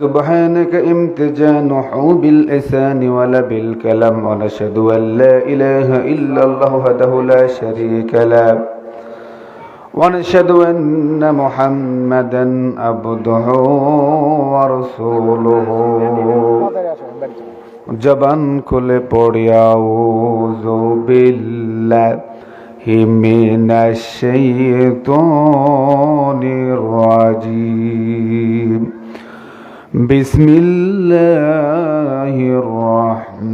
سبحانك امتجان نحو بالإسان ولا بالكلام ونشهد أن لا إله إلا الله وحده لا شريك له ونشهد أن محمدا عبده ورسوله জবান খুলে পড়িয়াও বিল্লাহি মিনাশ শাইতানির রাজিম بسم الله الرحمن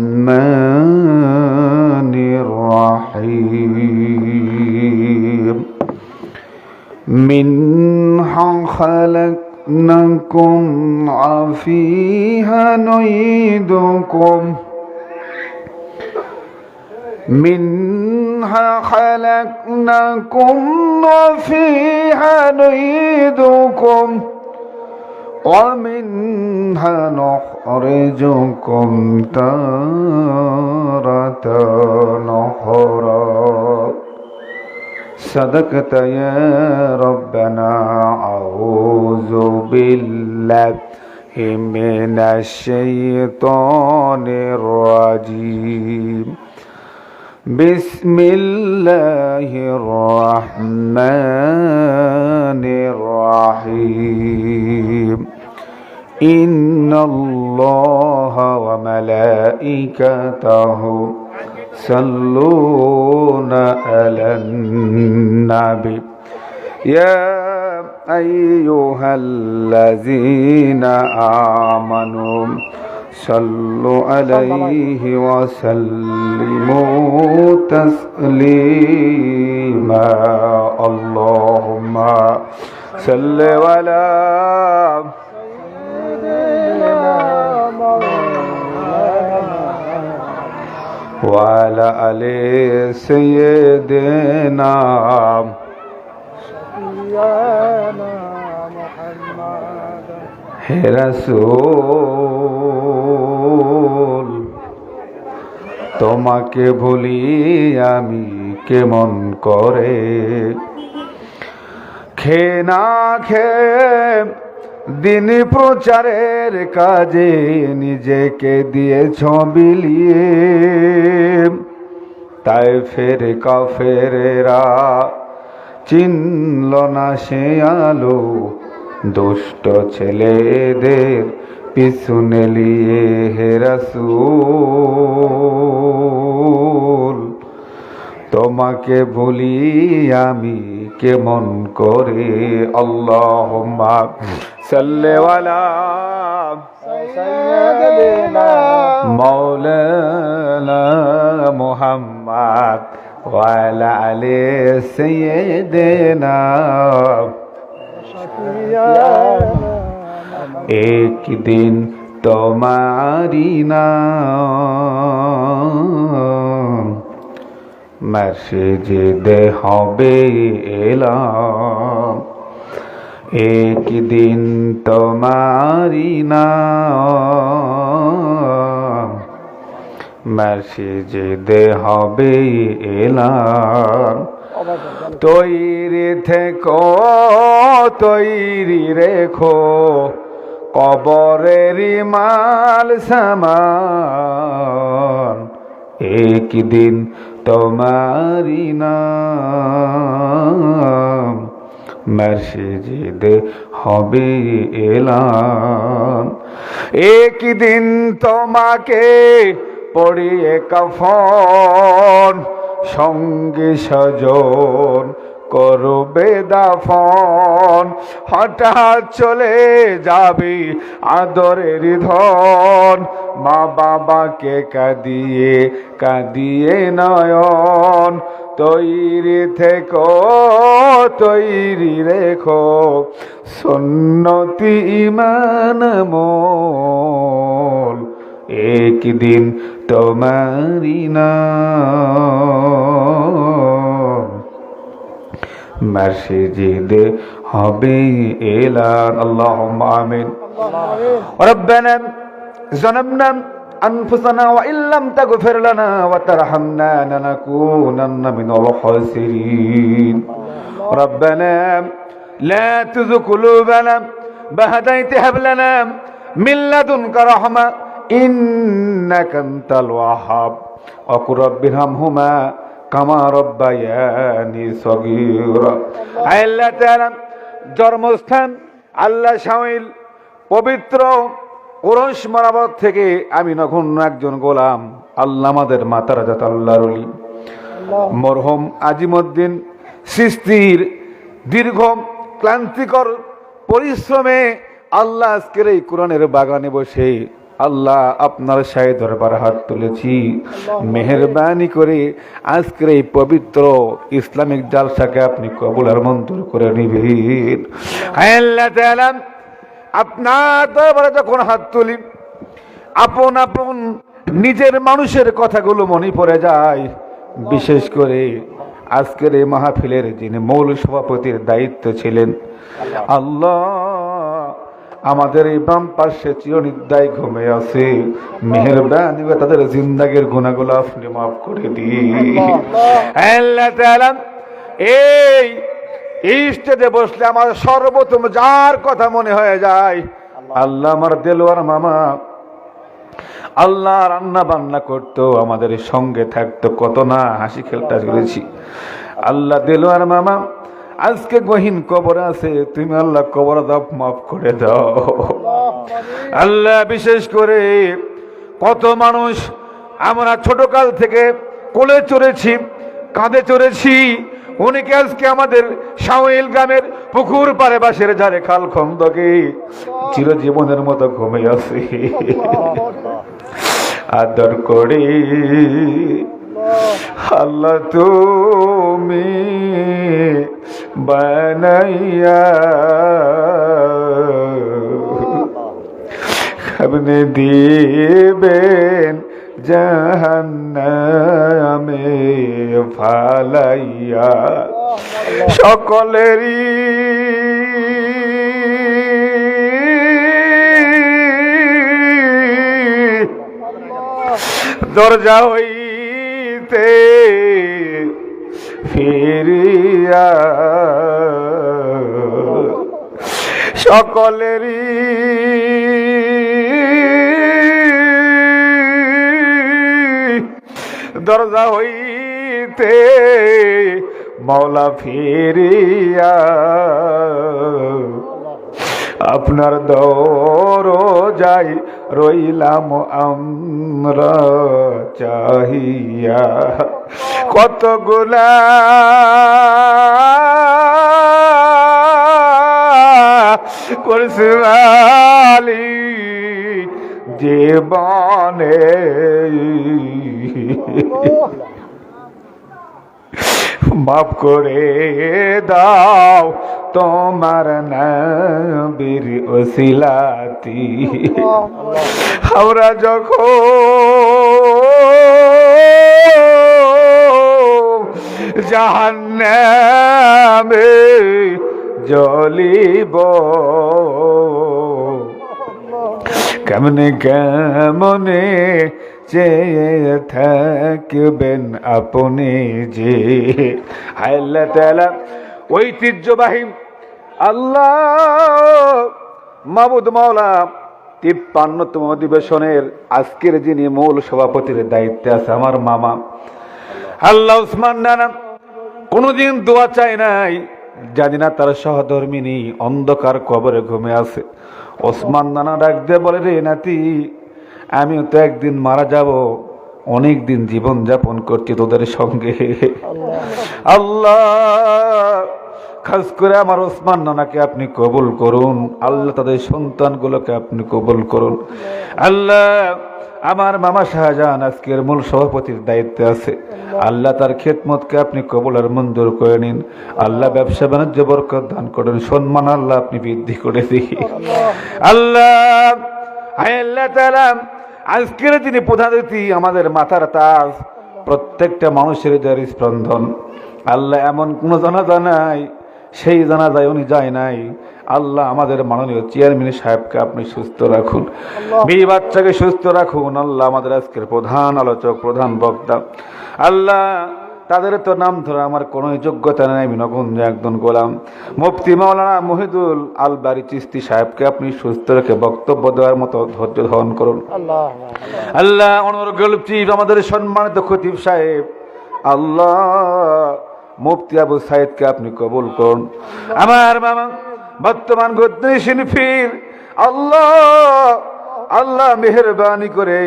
الرحيم. منها خلقناكم وفيها نعيدكم. منها خلقناكم وفيها نعيدكم. ومنها نخرجكم تارة أخرى. صدقت يا ربنا أعوذ بالله من الشيطان الرجيم. بسم الله الرحمن الرحيم. إن الله وملائكته يصلون على النبي. يا أيها الذين آمنوا صلوا عليه وسلموا تسليما. اللهم صل على وعلى آل سيدنا হে রাসূল তোমাকে ভুলি আমি কেমন করে? খে না খে দিন প্রচারের কাজে নিজেকে দিয়েছ বিলিয়ে তাই ফের কাফেরেরা চিনল না সে আলো দুষ্ট ছেলেদের পিছনে লিয়ে হে রাসূল। তোমাকে ভুলি আমি কেমন করে? আল্লাহ সাল্লেওয়ালা মৌলানা মোহাম্মদ ওয়ালা আলে সৈয়দেনা একদিন তোমারি নাম। মসজিদে হবে এলাম। একদিন তোমারি নাম। মসজিদে হবে এলাম। তৈরি থেকো, তৈরি রেখো। কবরেরই মাল সামান, একদিন তোমারি নাম। মসজিদ হবে এলাম একদিন তোমাকে পড়িয়ে কফন, সঙ্গে সজন করবে দাফন, হঠাৎ চলে যাবি আদরের ধন। মা বাবাকে কাঁদিয়ে কাঁদিয়ে নয়ন, তৈরি থেকো, তৈরি রেখো। সন্নতি ইমান মোল একদিন তোমারি নাম। মসজিদে হবে এলান আল্লাহ আমিন ربنا ظلمنا أنفسنا وإن لم تغفر لنا وترحمنا لنكونن من الخاسرين ربنا لا تزغ قلوبنا بعد إذ هب لنا মিল্লাদুনকা রাহমা ইন্নাকা আনতাল ওয়াহাব অকুর রব্বিরহামহুমা কামা রব্বায়ানি সগীরা। আল্লাহ তাআলা জন্মস্থান আল্লাহ শামিল পবিত্র ওরস মারাবত থেকে আমি নগণ্য একজন গোলাম আল্লাহ আমাদের মাতারা যাত আল্লাহর অলি মরহম আজিমুদ্দিন সৃষ্টির দীর্ঘ ক্লান্তিকর পরিশ্রমে আল্লাহ আজকের এই কোরআনের বাগানে বসে আল্লাহ আপনার সাহে দরবার হাত তুলেছি। মেহরবানি করে আজকের এই পবিত্র ইসলামিক জালসাকে আপনি কবুল আর মঞ্জুর করে নিবেন। আপনার দরবারে যখন হাত তুলি আপন আপন নিজের মানুষের কথাগুলো মনে পড়ে যায়। বিশেষ করে আজকের এই মাহফিলের যিনি মৌল সভাপতির দায়িত্ব ছিলেন আল্লাহ আমাদের এই বাম পাশে চিরনিদ্রায় ঘুমে আছে। মেহরবানি তাদের জিন্দাগের গুণাগুলো আপনি মাফ করে দিন। আল্লাহ এই স্টেজে বসলে আমার সর্বপ্রথম যার কথা মনে হয়ে যায়, আল্লাহ আমার দেলোয়ার মামা, আল্লাহ রান্না বান্না করতো, আমাদের সঙ্গে থাকতো, কত না হাসি খেলটা করেছি। আল্লাহ দেলোয়ার মামা আজকে গহীন কবর আছে, তুমি আল্লাহ কবর দাও, মাফ করে দাও। আল্লাহ বিশেষ করে কত মানুষ আমরা ছোটকাল থেকে কোলে চড়েছি, কাঁধে চড়েছি অনেকে আজকে আমাদের সাওয়েল গ্রামের পুকুর পারে বাসের ধারে খাল খন্দকে চিরজীবনের মতো ঘুমে আছে। আদর করে। আল্লাহ তুমি বানাইয়া আপনি দিবেন জাহান্নামে ফালাইয়া সকলেরই দরজা হইতে ফিরিয়া। সকলেরই দরজা হইতে মৌলা ফিরিয়া। আপনার দৌর যাই রইলাম আমরা চাহিয়া। কতগুলা করছি মালিক জীবনে। মাফ করে দাও তোমার নবীর ওসিলাতি। আমরা যখন জাহান্নামে জ্বলিব, কেমনে কেমনে চেয়ে থাকবেন আপনি যে? আল্লাহ তাআলা, ঐতিহ্যবাহী আল্লাহ মাবুদ মাওলা তিপ্পান্নতম অধিবেশনের আজকের যিনি মূল সভাপতির দায়িত্বে আছে আমার মামা আল্লাহ উসমান নানা। কোনোদিন দোয়া চায় নাই জানি না তার সহধর্মিনী অন্ধকার কবরে ঘুমে আছে। ওসমান নানা ডাক দিয়ে বলে রে নাতি আমিও তো একদিন মারা যাব অনেক দিন জীবন যাপন করছি তোদের সঙ্গে। আল্লাহ খাস করে আমার ওসমান নানাকে আপনি কবুল করুন। আল্লাহ তাদের সন্তানগুলোকে আপনি কবুল করুন। আল্লাহ, আমার মামা শাহজাহান আজকের মূল সভাপতির দায়িত্বে আছে। আল্লাহ তার খেদমতকে আপনি কবুল আর মঞ্জুর করে নিন। আল্লাহ ব্যবসা বাণিজ্য বরকত দান করেন। সম্মান আল্লাহ আপনি বৃদ্ধি করে দিই আল্লাহ আল্লাহ তাআলা, আজকের যিনি প্রধান অতিথি, আমাদের মাথার তাজ, প্রত্যেকটা মানুষের হৃদয়ের স্পন্দন। আল্লাহ এমন কোনো জানা নাই সেই জানাজায় উনি যায় নাই। আল্লাহ আমাদের মাননীয় চেয়ারম্যান সাহেবকে আপনি সুস্থ রাখুন। মেয়ে বাচ্চাকে সুস্থ রাখুন। আল্লাহ আমাদের আজকের প্রধান আলোচক প্রধান বক্তা। আল্লাহ তাদের তো নাম ধরে আমার কোনো যোগ্যতা নেই। আমি নগঞ্জ একজন গোলাম। মুফতি মাওলানা মহিদুল আল বারি চিস্তি সাহেবকে আপনি সুস্থ রেখে বক্তব্য দেওয়ার মতো ধৈর্য ধারণ করুন। আল্লাহ। আল্লাহ অনর্গল চিফ আমাদের সম্মানিত খতিব সাহেব। আল্লাহ মুফতি আবু সাইদকে আপনি কবুল করুন। আমার মামা বর্তমান গদ্রী শিল্পীর আল্লাহ আল্লাহ মেহরবানি করে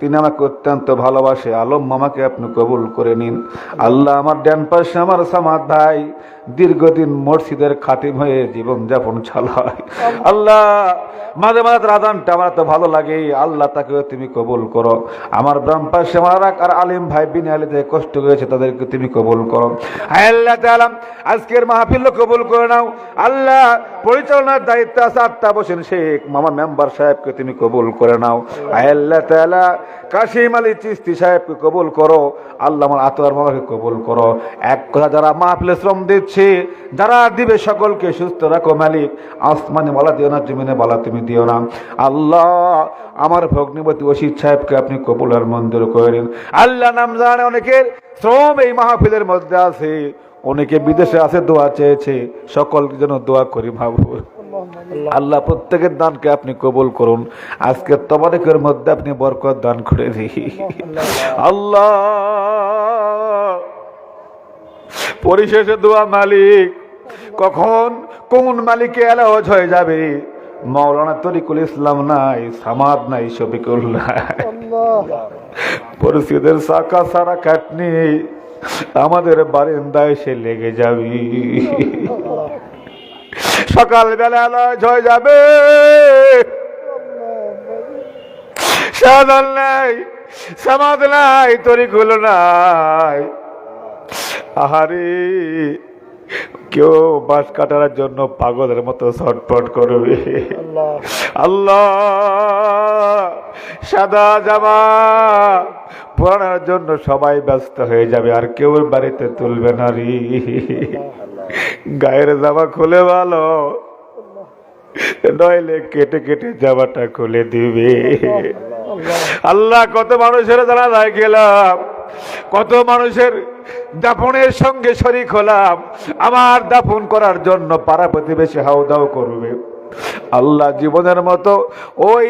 তিনি আমাকে অত্যন্ত ভালোবাসে। আলম মামাকে আপনি কবুল করে নিন। আল্লাহ আমার ড্যান পাশে, আমার সামাদ ভাই দীর্ঘদিন মসজিদের খাতিম হয়ে জীবন যাপন চালায়। আল্লাহ, মাঝে মাঝে তার আদানটা আমার তো ভালো লাগে, আল্লাহ তাকে তুমি কবুল করো। আমার বাম পাশে আর আলিম ভাই বিনে আলিতে কষ্ট হয়েছে তাদেরকে তুমি কবুল করো। আল্লাহ তাআলা, আজকের মাহফিল কবুল করে নাও। আল্লাহ, পরিচালনার দায়িত্ব আছে আত্মা বসেন শেখ মামা মেম্বার সাহেবকে তুমি কবুল করে নাও। আল্লাহ তাআলা কাশিম আলী চিস্তি সাহেবকে কবুল করো। আল্লাহ আমার আতোয়ার মামাকে কবুল করো। এক কথা, যারা মাহফিলে শ্রম দিচ্ছে যারা দিবে সকলকে সুস্থ রাখো মালিক। আসমানে বলা দিও না জমিনে বলা তুমি দিও না। আল্লাহ আমার ভগ্নিপতি ওসিদ সাহেবকে আপনি কবুলের মন্দির করে নিন। আল্লাহ নাম জানে অনেকের শ্রম এই মাহফিলের মধ্যে আছে। অনেকে বিদেশে আছে দোয়া চেয়েছে। সকলকে যেন দোয়া করি ভাবু। আল্লাহ প্রত্যেকের দানকে আপনি কবুল করুন। আজকে তবারেকের মধ্যে আপনি বরকত দান করে দিই আল্লাহ। পরিশেষে দোয়া মালিক। কখন? কোন মালিকে এলাওয়াজ হয়ে যাবে? মৌলানা তরিকুল ইসলাম নাই, সামাদ নাই, শফিকুল নাই। পরিস্থিতির সাকা সারা কাটনি আমাদের বারিন্দায় সে লেগে যাবি। সকালবেলা আলাজ হয়ে যাবে। সাদল নাই, সমাদ নাই, তরিকুল নাই। আহারে কেউ বাস কাটার জন্য পাগলের মতো ছটপট করবে। আল্লাহ। সাদা জামা পরানোর জন্য সবাই ব্যস্ত হয়ে যাবে আর কেউ বাড়িতে তুলবে না রে। গায়ের জামা খুলে ভালো নইলে কেটে কেটে জামাটা খুলে দিবে। আল্লাহ। কত মানুষের জানা যায় গেলাম। কত মানুষের দাফনের সঙ্গে শরিক হলাম আমার দাফন করার জন্য পাড়া প্রতিবেশী হাও দাও করবে। আল্লাহ জীবনের মতো ওই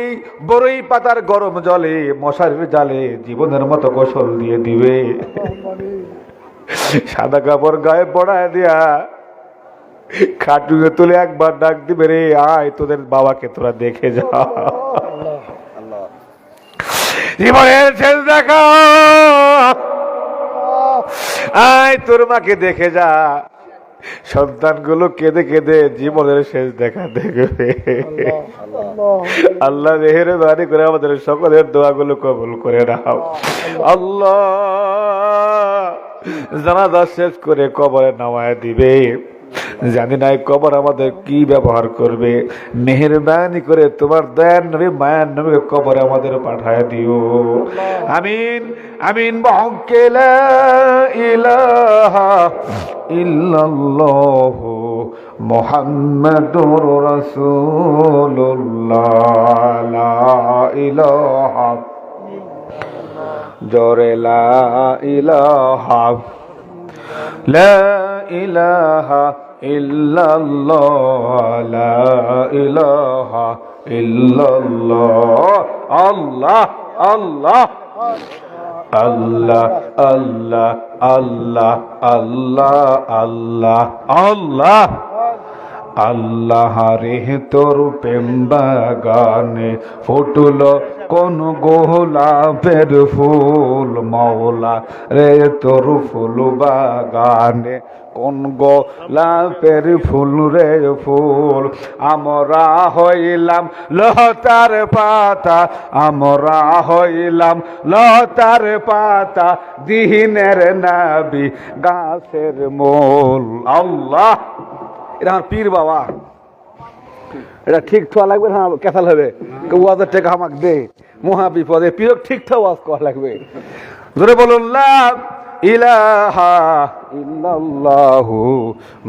বড়ই পাতার গরম জলে মশারির জালে জীবনের মতো গোসল দিয়ে দিবে। সাদা কাপড় গায়ে পড়ায় দিয়া খাটুকে তুলে একবার ডাক দিবে রে আয় তোদের বাবাকে তোরা দেখে যা। জীবনের শেষ দেখা। আয়, তোর মাকে দেখে যা। সন্তানগুলো কেঁদে কেঁদে জীবনের শেষ দেখা দেখবে। আল্লাহ মেহের বাড়ি করে আমাদের সকলের দোয়াগুলো কবুল করে রাখাও আল্লাহ জানাজা শেষ করে কবরে নামায় দিবে। জানি না কবর আমাদের কি ব্যবহার করবে? মেহরবানি করে তোমার দয়ার নবী, মায়ার নবীকে কবর আমাদের পাঠায় দিও। আমিন আমিন মোহাম্মদ ইলাহা ইল্লাল্লাহু মোহাম্মদুর লা জোরে লা ইলাহা লা ইলাহা ইল্লাল্লাহ, লা ইলাহা আল্লাহ আল্লাহ আল্লাহ আল্লাহ আল্লাহ আল্লাহ আল্লাহ আল্লাহ আল্লাহ রেহে তোর প্রেম বাগানে ফুটল কোন গোলাপের ফুল মৌলা রে তোর ফুল বাগানে কোন গোলাপের ফুল রে ফুল। আমরা হইলাম লতার পাতা, আমরা হইলাম লতার পাতা, দিহিনের নাবি, গাছের মোল। আল্লাহ! এটা আমার পীর বাবা। এটা ঠিক ঠোয়া লাগবে হ্যাঁ কেথাল হবে। ওয়াজের টাকা আমাকে দে মহা বিপদে পীর ঠিক ঠা ওয়াজ করা লাগবে। ধরে বলুন, লা ইলাহা ইল্লাল্লাহু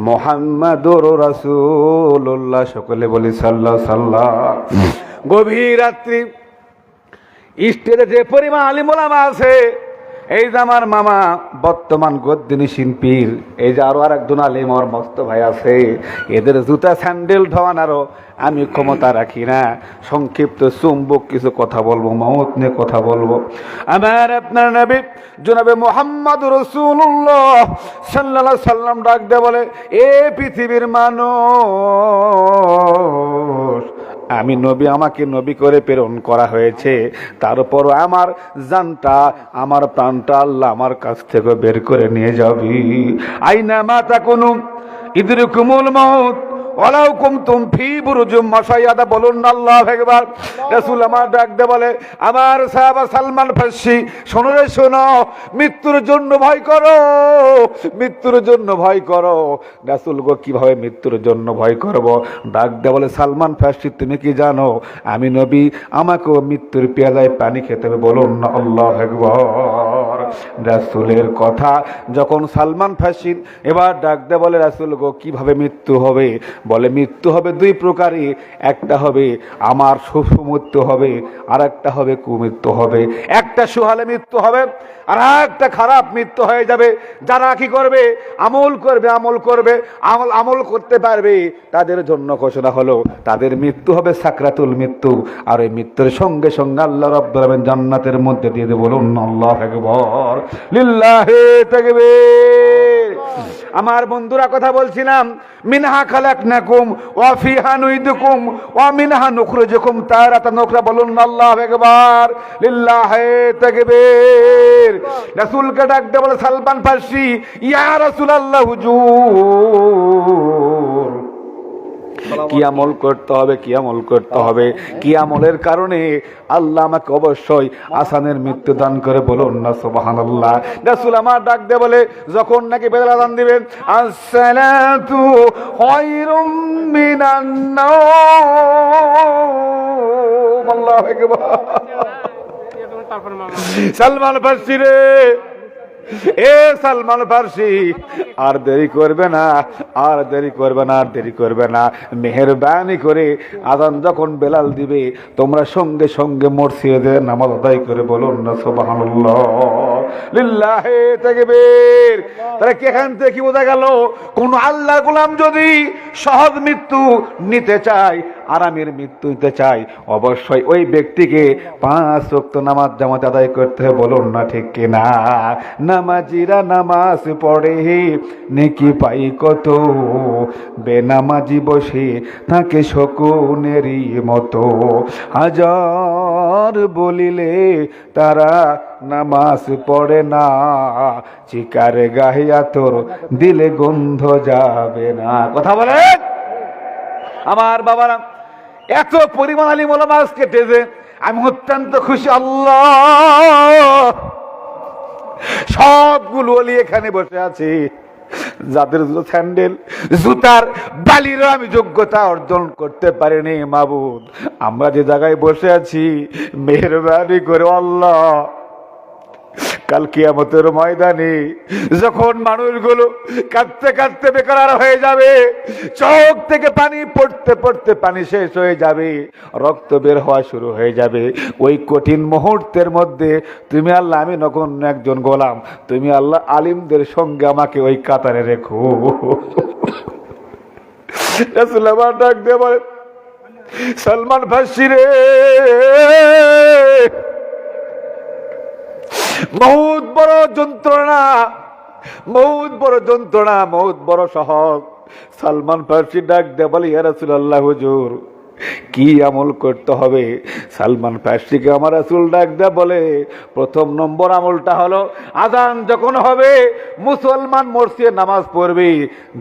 মোহাম্মদুর রাসূলুল্লাহ। সকলে বলি সাল্লাহ সাল্লাহ গভীর রাত্রি, স্টেজে যে পরিমাণ আলিমোলামা আছে এই যে আমার মামা, বর্তমান গদ্দিনী শিল্পীর, এই যে আরও আর একজন আলিম আমার মস্ত ভাই আছে, এদের জুতা স্যান্ডেল ধোয়ানারও আমি ক্ষমতা রাখি না। সংক্ষিপ্ত চুম্বক কিছু কথা বলব মমত নিয়ে কথা বলব। আমার আপনার নবী, জনাবে মোহাম্মদ রসুল্লাহ সাল্লাহ সাল্লাম ডাক দে বলে, এ পৃথিবীর মানুষ আমি নবী, আমাকে নবী করে প্রেরণ করা হয়েছে। তারপর আমার জানটা, আমার প্রাণটা আল্লাহ আমার কাছ থেকে বের করে নিয়ে যাবি। আইনা মাতা কোনো কুমল মত ওলাও কুমতুম ফি বুরুজুম মাসাইয়াদা বলুন না আল্লাহ একবার রাসূল আমার ডাক দে বলে আমার সাহাবা সালমান ফার্সি শোনো রে শোনো মৃত্যুর জন্য ভয় করো মৃত্যুর জন্য ভয় করো। রাসূল গো কীভাবে মৃত্যুর জন্য ভয় করব? ডাক দে বলে সালমান ফার্সি তুমি কি জানো আমি নবী আমাকেও মৃত্যুর পেয়ালায় পানি খেতে হবে বলুন না আল্লাহ একবার রাসূলের কথা। যখন সালমান ফার্সির এবার ডাক দে বলে, রাসূল গো, কীভাবে মৃত্যু হবে? বলে, মৃত্যু হবে দুই প্রকারই। একটা হবে আমার সুমৃত্যু হবে, আর একটা হবে কুমৃত্যু হবে। একটা সুহালে মৃত্যু হবে, আর একটা খারাপ মৃত্যু হয়ে যাবে। যারা কি করবে? আমল করবে আমল করবে, আমল আমল করতে পারবে। তাদের জন্য ঘোষণা হলো, তাদের মৃত্যু হবে সাকরাতুল মৃত্যু। আর ওই মৃত্যুর সঙ্গে সঙ্গে আল্লাহ রব্বুল জান্নাতের মধ্যে দিয়ে দেব বলুন, আল্লাহ আমার বন্ধুরা কথা বলছিলাম, মিনহা খালাকনাকুম ওয়া ফিহা নুইদুকুম ওয়া মিনহা নুখরিজুকুম তারাতান নুখরা বলুন, আল্লাহু আকবার। লিল্লাহি তাকবীর। রাসূলকে ডাক দিয়ে বলে সালমান ফার্সি, ইয়া রাসূলুল্লাহ, হুজুর। কি আমল করতে হবে কি আমল করতে হবে। কি আমলের কারণে আল্লাহ আমাকে অবশ্যই আসানের মৃত্যু দান করে বলুন না সুবহানাল্লাহ। রাসূল আমার ডাক দে বলে যখন নাকি বেলাল দান দিবেন আসসালাতু খায়রুম মিনান নাওম। আল্লাহু আকবার। সালমান ফার্সি রে। এ সালমান ফার্সি, আর দেরি করবে না, আর দেরি করবে না, আর দেরি করবে না। মেহরবানি করে আদান যখন বেলাল দিবে, তোমরা সঙ্গে সঙ্গে মসজিদে নামাজ আদায় করে বলুন না, সুবহানাল্লাহ। লিল্লাহি তাকবীর। তাহলে কি থেকে কি বোঝা গেল? কোন আল্লাহ গোলাম যদি সহজ মৃত্যু নিতে চায়, আরামের মৃত্যু নিতে চাই অবশ্যই ওই ব্যক্তিকে পাঁচ ওয়াক্ত নামাজ জামাত আদায় করতে বলুন না ঠিক কিনা? নামাজিরা নামাজ পড়ে। নেকি পাই কত? বেনামাজি বসে তাকে শকুনেরই মতো। হাজার বলিলে তারা নামাজ পড়ে না। চিকারে গাহিয়া তোর দিলে গন্ধ যাবে না। কথা বলে? আমার বাবারা, এত পরিমাণ আলী মোলামাজ কেটেছে আমি অত্যন্ত খুশি। আল্লাহ! সবগুলো অলি এখানে বসে আছে। যাদের স্যান্ডেল, জুতার বালিরও আমি যোগ্যতা অর্জন করতে পারিনি, মাবুদ। আমরা যে জায়গায় বসে আছি, মেহরবানি করে আল্লাহ কাল কিয়ামতের ময়দানে যখন মানুষগুলো কাঁদতে কাঁদতে বেকার হয়ে যাবে, চোখ থেকে পানি পড়তে পড়তে পানি শেষ হয়ে যাবে, রক্ত বের হওয়া শুরু হয়ে যাবে। ওই কঠিন মুহূর্তের মধ্যে তুমি আল্লাহ, আমি নখন একজন গোলাম। তুমি আল্লাহ আলিমদের সঙ্গে আমাকে ওই কাতারে রেখো। ডাক দিয়ে সালমান ফাঁসি রে। বহুত বড় যন্ত্রণা বহুত বড় যন্ত্রণা বহুত বড় সহজ সালমান ফার্সি ডাক দে বলে আল্লাহ হুজুর। কি আমল করতে হবে? সালমান ফার্সিকে আমার আসুল ডাক দে বলে, প্রথম নম্বর আমলটা হলো আজান যখন হবে, মুসলমান মসজিদে নামাজ পড়বে।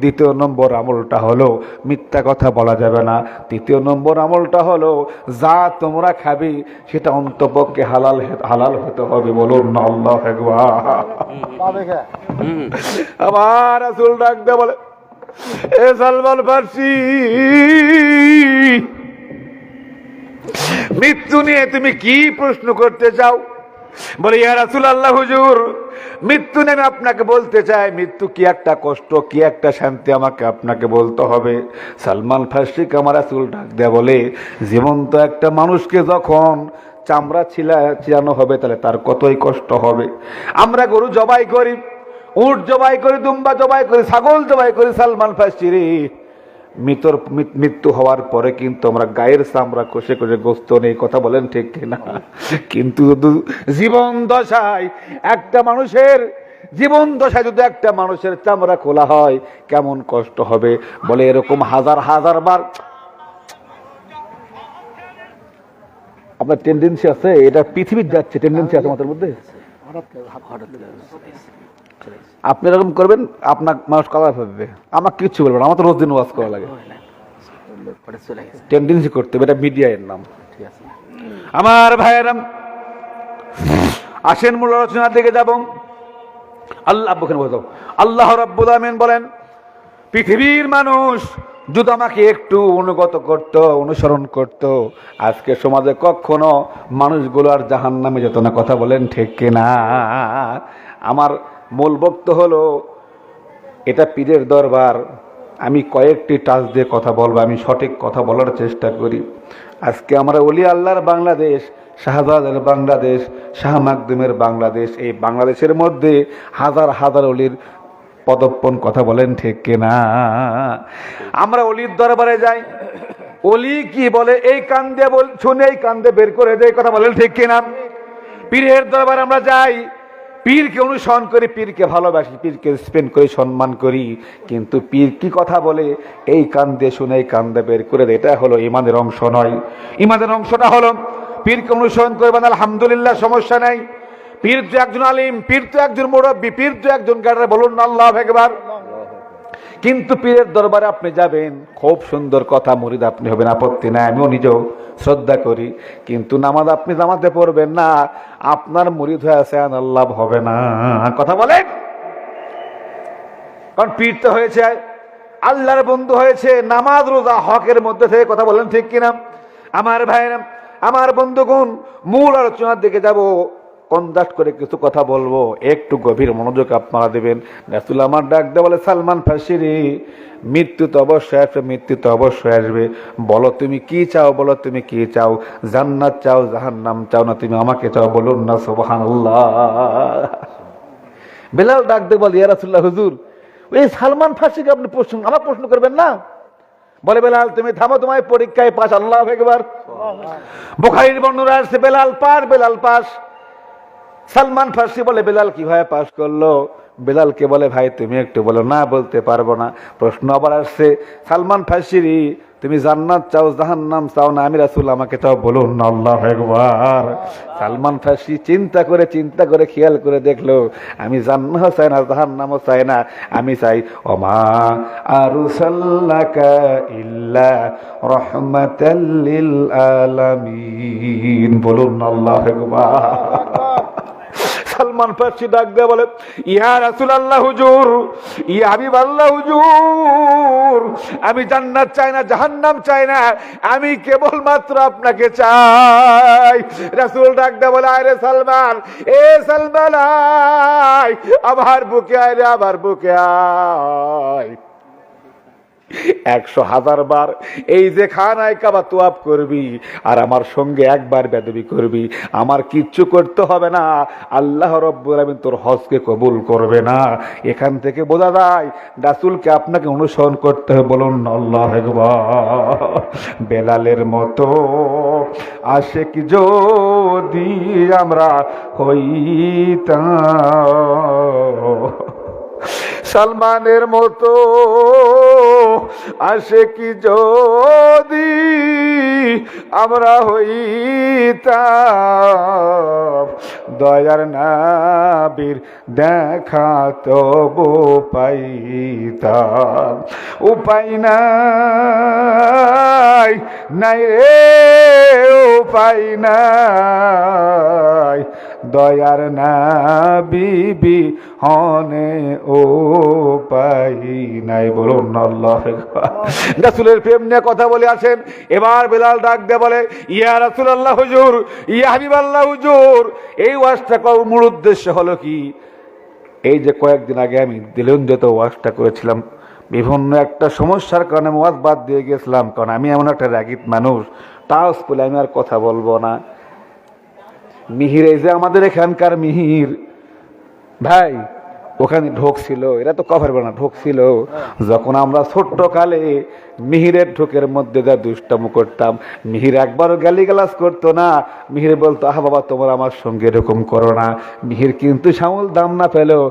দ্বিতীয় নম্বর আমলটা হলো, মিথ্যা কথা বলা যাবে না। তৃতীয় নম্বর আমলটা হলো, যা তোমরা খাবে, সেটা অন্তপক্ষে হালাল হালাল হতে হবে বলুন আল্লাহ আমার আসুল ডাক দে বলে, এ সালমান ফার্সি মৃত্যু নিয়ে তুমি কি প্রশ্ন করতে চাও? বলে, ইয়া রাসুল আল্লাহ হুজুর, মৃত্যু নিয়ে আমি আপনাকে বলতে চাই। মৃত্যু কি একটা কষ্ট, কি একটা শান্তি আমাকে আপনাকে বলতে হবে? সালমান ফার্সিক আমার রাসূল ডাক দেয়া বলে, জীবন্ত একটা মানুষকে যখন চামড়া ছিলা চিরানো হবে, তাহলে তার কতই কষ্ট হবে? আমরা গরু জবাই করি, উট জবাই করি, দুম্বা জবাই করি, ছাগল জবাই করি, সালমান ফাসিরি মৃতর মৃত্যু হওয়ার পরে কিন্তু আমরা গায়ের চামড়া কষে কষে গোস্ত নেই কথা বলেন, ঠিক কিনা? কিন্তু জীবন দশায় একটা মানুষের, জীবন দশায় যদি একটা মানুষের চামড়া খোলা হয়, কেমন কষ্ট হবে? বলে এরকম হাজার হাজার বার। আপনার টেন্ডেন্সি আছে? এটা পৃথিবীর যাচ্ছে টেন্ডেন্সি আছে আমাদের মধ্যে? হঠাৎ হঠাৎ আপনি এরকম করবেন আপনার মানুষ কালার ভাববে আমার কিচ্ছু বলবেন আমার তো রোজ দিন ওয়াজ করা লাগে। টেন্ডেন্সি করতে হবে এটা মিডিয়া এর নাম। আমার ভাইয়েরাম আসেন মূল আলোচনার দিকে যাব। আল্লাহ আল্লাহ রাব্বুল আমিন বলেন পৃথিবীর মানুষ যদি আমাকে একটু অনুগত করত অনুসরণ করত আজকে সমাজে কখনো মানুষগুলো আর জাহান নামে যেত না। কথা বলেন ঠিক কিনা? আমার মূল বক্তব্য হলো, এটা পীরের দরবার, আমি কয়েকটি টাচ দিয়ে কথা বলব, আমি সঠিক কথা বলার চেষ্টা করি। আজকে আমরা অলি আল্লাহর বাংলাদেশ শাহজাদের বাংলাদেশ, শাহ মাকদুমের বাংলাদেশ, এই বাংলাদেশের মধ্যে হাজার হাজার অলির পদপ্পন কথা বলেন, ঠিক কিনা? আমরা অলির দরবারে যাই। অলি কি বলে? এই কান্দে বল শুনে এই কান্দে বের করে দেয়, কথা বলেন, ঠিক কিনা? পীরের দরবারে আমরা যাই। পীরকে অনুসরণ করি, পীরকে ভালোবাসি, পীরকে স্পেন্ড করি, সম্মান করি। কিন্তু পীর কি কথা বলে? এই কান্দে শুনে, এই কান্দে বের করে এটা হলো ইমানের অংশ নয়। ইমানের অংশটা হলো, পীরকে অনুসরণ করে মানে আলহামদুলিল্লাহ, সমস্যা নাই। পীর তো একজন আলিম, পীর তো একজন মুরব্বী, পীর তো একজন গাড়ি বলুন আল্লাহ একবার কিন্তু পীরের দরবারে আপনি যাবেন, খুব সুন্দর কথা, মুরিদ আপনি হবেন, আপত্তি নাই, আমিও নিজেও শ্রদ্ধা করি, কিন্তু নামাজ আপনি জামাতে পড়বেন না, আপনার মুরিদ হয়ে আছে আল্লাহ হবে না। কথা বলেন? কারণ পীর তো হয়েছে, আল্লাহর বন্ধু হয়েছে, নামাজ, রোজা, হকের মধ্যে থেকে কথা বলেন ঠিক কিনা? আমার ভাইরা আমার বন্ধুগণ, মূল আলোচনার দিকে যাব। কন্দাস্ট করে কিছু কথা বলব। একটু গভীর মনোযোগ আপনারা দেবেন। রাসুল আমার ডাক দে বলে সালমান ফাসিরি মৃত্যু তো অবশ্যই আসবে মৃত্যু তো অবশ্যই আসবে। বলো তুমি কি চাও বলো তুমি কি চাও? জান্নাত চাও জাহান্নাম চাও না? তুমি আমাকে চাও বলুন না সুবহানাল্লাহ। বেলাল ডাক দে বলে ইয়া রাসূলুল্লাহ হুজুর ওই সালমান ফাসিকে আপনি প্রশ্ন আমার প্রশ্ন করবেন না? বলে বেলাল তুমি থামো তোমায় পরীক্ষায় পাস আল্লাহ একবার বুখারীর বর্ণনা আসছে বেলাল পার বেলাল পাস। সালমান ফার্সি বলে বেলাল কীভাবে পাশ করল? বেলালকে বলে, ভাই, তুমি একটু বলো, না বলতে পারব না। প্রশ্ন আবার আসছে, সালমান ফার্সিরি তুমি জান্নাত চাও, জাহান্নাম চাও না? আমি রাসুল, আমাকে চাও, বলুন আল্লাহ একবার সালমান ফার্সি চিন্তা করে চিন্তা করে, খেয়াল করে দেখল, আমি জান্নাত চাই না, জাহান্নামও চাই না, আমি চাই, ওমা আরুসাল্লাকা ইল্লা রহমাতাল লিল আলামিন। বলুন আল্লাহ একবার সালমান ফার্সি ডাক দেয়া বলে, ইয়া রাসুল আল্লাহ হুজুর, ইয়া হাবিব আল্লাহ হুজুর, আমি জান্নাত চাই না, জাহান্নাম চাই না, আমি কেবল মাত্র আপনাকে চাই। রাসুল ডাক দেয়া বলে, আয় রে সালমান, এ সালমান আমার বুকে আয় রে, আমার বুকে আয়। একশো হাজার বার, এই যে খানায় কাবা তোয়াব করবি, আর আমার সঙ্গে একবার বেদবি করবি, আমার কিচ্ছু করতে হবে না, আল্লাহ রব্বুল তোর হজকে কবুল করবে না। এখান থেকে বোঝা যায়, রাসুলকে আপনাকে অনুসরণ করতে হবে, বলুন আল্লাহ বেলালের মতো আসে কি যদি আমরা হইতাম। সালমানের মতো আসে কি যদি আমরা হইতাম? দয়ার নাবির দেখা তবু পাইতাম। উপায় নাই নাই রে, উপায় নাই। দয়ার না বিবি হনে ও পাই নাই বলুন আল্লাহ রাসুলের প্রেম নিয়ে কথা বলে আছেন এবার বেলাল ডাক দিয়ে বলে ইয়া রাসুল আল্লাহ হুজুর ইয়া হাবিব আল্লাহ হুজুর এই ওয়াজটা করার মূল উদ্দেশ্য হলো কি? এই যে কয়েকদিন আগে আমি দিলেন যেত ওয়াজটা করেছিলাম বিভিন্ন একটা সমস্যার কারণে ওয়াজ বাদ দিয়ে গেছিলাম কারণ আমি এমন একটা রাগিত মানুষ তাও বলে আমি আর কথা বলব না। মিহির এই যে আমাদের এখানকার মিহির ভাই ওখানে ঢোকছিল এরা তো কভার না ঢোকছিল যখন আমরা ছোট্ট কালে মিহিরের ঢোকের মধ্যে যা দুষ্টাম করতাম, মিহির একবারও গালি গালাজ করতো না। মিহির বলতো, আহা বাবা, তোমার আমার সঙ্গে এরকম করো না। মিহির কিন্তু সামল দাম না পেলেও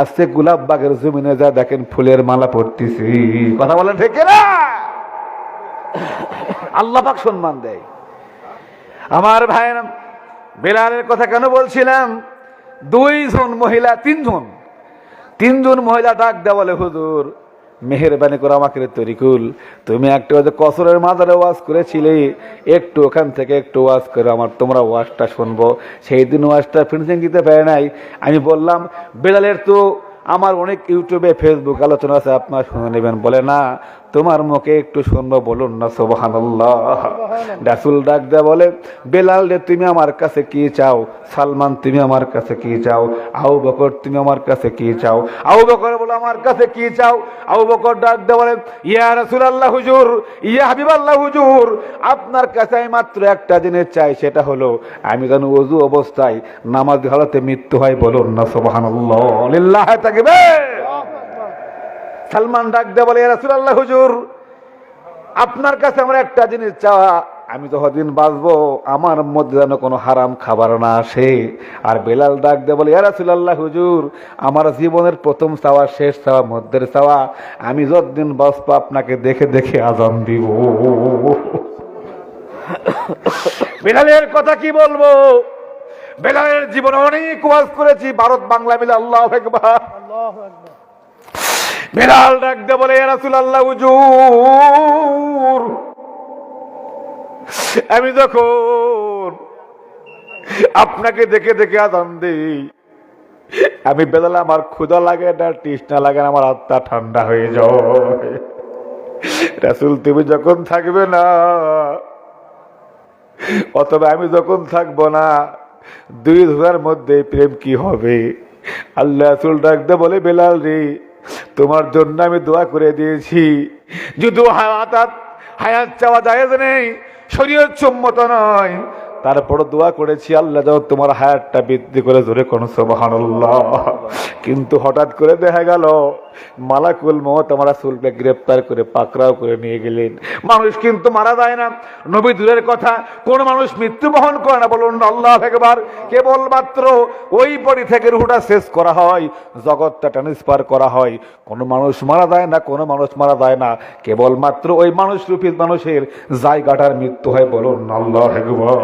আজকে গোলাপ বাগের জমিনে যা দেখেন, ফুলের মালা পড়তেছি কথা বলে ঠেকে না আল্লাহ পাক সম্মান দেয়। আমার ভাইয়েরা, বেলালের কথা কেন বলছিলাম? দুইজন মহিলা, তিনজন। তিনজন মহিলা ডাক দেওয়া বলে, হুজুর, মেহরবানি করে আমাকে তরিকুল। তুমি একটা ওই কসরের মাজারে ওয়াজ করেছিলে, একটু ওখান থেকে একটু ওয়াজ করে, আমার তোমরা ওয়াজটা শুনব। সেই দিন ওয়াজটা ফিনিশিং দিতে পারে নাই। আমি বললাম, বেলালের তো আমার অনেক ইউটিউবে ফেসবুক আলোচনা আছে, আপনারা শুনে নেবেন। বলে, না তোমার মুখে একটু শুনব বলুন না সোবাহান্লাহ রাসুল ডাক দেয়া বলে বেলাল রে তুমি আমার কাছে কি চাও? সালমান তুমি আমার কাছে কি চাও? আউ বকর তুমি আমার কাছে কি চাও? আউ বকর বলে আমার কাছে কি চাও? আউ বকর ডাক দেয়া বলে ইয়া রাসুল আল্লাহ হুজুর ইয়া হাবিব আল্লাহ হুজুর আপনার কাছে আমি মাত্র একটা জিনিস চাই সেটা হলো আমি যেন অজু অবস্থায় নামাজ হালতে মৃত্যু হয় বলুন না সোবাহান্লাহ তাকবীর। সালমান ডাক দে বলে রাসুল আল্লাহ হুজুর, আপনার কাছে আমার একটা জিনিস চাওয়া, আমি তো হদিন বাঁচবো, আমার মধ্যে যেন কোনো হারাম খাবার না আসে। আর বেলাল ডাক দে বলে রাসুল আল্লাহ হুজুর, আমার জীবনের প্রথম চাওয়া, শেষ চাওয়া, মধ্যের চাওয়া, আমি যতদিন বাঁচবো, আপনাকে দেখে দেখে আজান দিব। বেলালের কথা কি বলব? বেলালের জীবনে অনেক ওয়াজ করেছি, ভারত বাংলা মিলে আল্লাহ একবার বেলাল ডাক দে বলে রাসুল আল্লাহ হুজুর। আমি যখন আপনাকে দেখে দেখে আদান দিই, আমি বেলাল আমার ক্ষুদা লাগে না, তৃষ্ণা লাগে না, আমার আত্মা ঠান্ডা হয়ে রাসুল, তুমি যখন থাকবে না অথবা আমি যখন থাকব না, দুই ধরার মধ্যে প্রেম কি হবে? আল্লাহ রাসুল ডাকতে বলে, বেলাল রে তোমার জন্য আমি দোয়া করে দিয়েছি। যদি হায়াত হায়াত চাওয়া যায় নেই শরীর সম্মত নয়। তারপর দোয়া করেছি, আল্লাহ যাও, তোমার হায়ারটা বৃদ্ধি করে ধরে কোন সুবহানাল্লাহ। কিন্তু হঠাৎ করে দেখা গেল, মালাকুল মত আমার রাসূলকে গ্রেফতার করে পাকড়াও করে নিয়ে গেলেন। মানুষ কিন্তু মারা যায় না। নবী দূরের কথা, কোন মানুষ মৃত্যু বহন করে না। বলুন, আল্লাহ একবার কেবলমাত্র ওই বডি থেকে রুহটা শেষ করা হয় জগৎটা ট্রান্সফার করা হয়। কোনো মানুষ মারা যায় না, কোনো মানুষ মারা যায় না। কেবলমাত্র ওই মানুষ রূপী মানুষের জায়গাটার মৃত্যু হয়। বলুন, আল্লাহ একবার